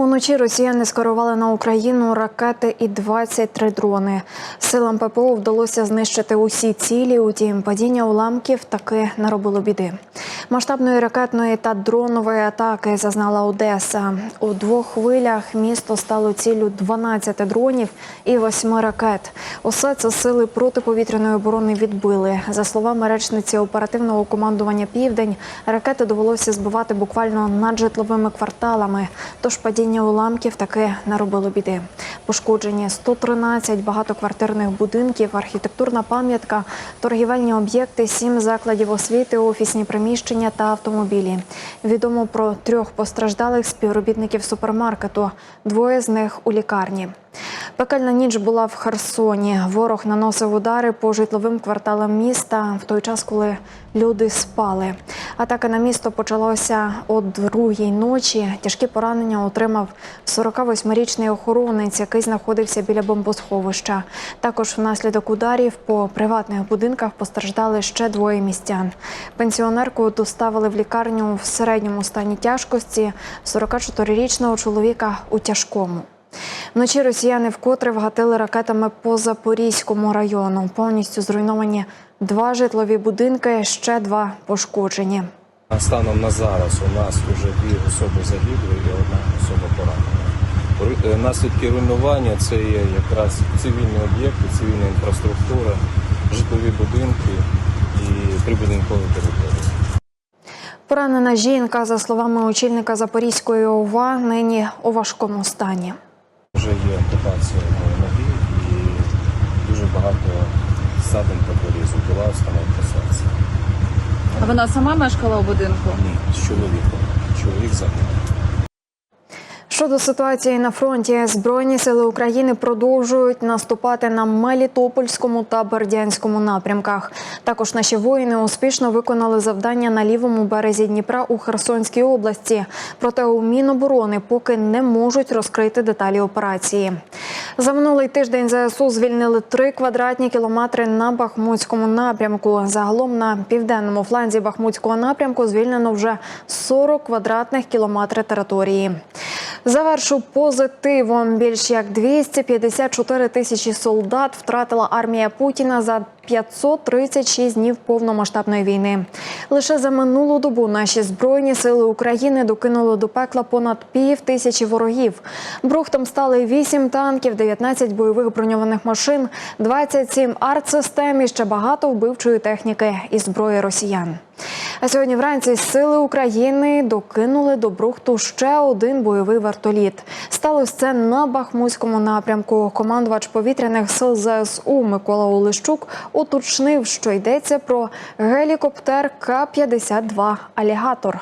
Уночі росіяни скерували на Україну ракети і 23 дрони. Силам ППО вдалося знищити усі цілі. Утім, падіння уламків таки наробило біди. Масштабної ракетної та дронової атаки зазнала Одеса. У двох хвилях місто стало ціллю 12 дронів і 8 ракет. Усе це сили протиповітряної оборони відбили. За словами речниці оперативного командування Південь, ракети довелося збивати буквально над житловими кварталами. Тож падіння уламків таки наробило біди. Пошкоджені 113 багатоквартирних будинків, архітектурна пам'ятка, торгівельні об'єкти, сім закладів освіти, офісні приміщення та автомобілі. Відомо про трьох постраждалих співробітників супермаркету. Двоє з них у лікарні. Пекельна ніч була в Херсоні. Ворог наносив удари по житловим кварталам міста в той час, коли люди спали. Атака на місто почалася о другій ночі. Тяжкі поранення отримав 48-річний охоронець, який знаходився біля бомбосховища. Також внаслідок ударів по приватних будинках постраждали ще двоє містян. Пенсіонерку доставили в лікарню в середньому стані тяжкості. 44-річного чоловіка у тяжкому. Вночі росіяни вкотре вгатили ракетами по Запорізькому району. Повністю зруйновані два житлові будинки, ще два пошкоджені. Станом на зараз у нас вже дві особи загибли і одна особа поранена. Е, Наслідки руйнування це є якраз цивільні об'єкти, цивільна інфраструктура, житлові будинки і прибудинкові території. Поранена жінка, за словами очільника Запорізької ОВА, нині у важкому стані. Є ампутація моєї ноги і дуже багато садин та порізу. Була установка серця. А вона сама мешкала у будинку? Ні, з чоловіком. Чоловік загинув. Щодо ситуації на фронті, збройні сили України продовжують наступати на Мелітопольському та Бердянському напрямках. Також наші воїни успішно виконали завдання на лівому березі Дніпра у Херсонській області. Проте у Міноборони поки не можуть розкрити деталі операції. За минулий тиждень ЗСУ звільнили три квадратні кілометри на Бахмутському напрямку. Загалом на південному фланзі Бахмутського напрямку звільнено вже 40 квадратних кілометрів території. Завершу позитивом. Більш як 254 тисячі солдат втратила армія Путіна за 536 днів повномасштабної війни. Лише за минулу добу наші збройні сили України докинули до пекла понад пів тисячі ворогів. Брухтом стали 8 танків, 19 бойових броньованих машин, 27 артсистем і ще багато вбивчої техніки і зброї росіян. А сьогодні вранці сили України докинули до Брухту ще один бойовий вертоліт. Сталося це на Бахмутському напрямку. Командувач повітряних сил ЗСУ Микола Олещук уточнив, що йдеться про гелікоптер К-52 Алігатор.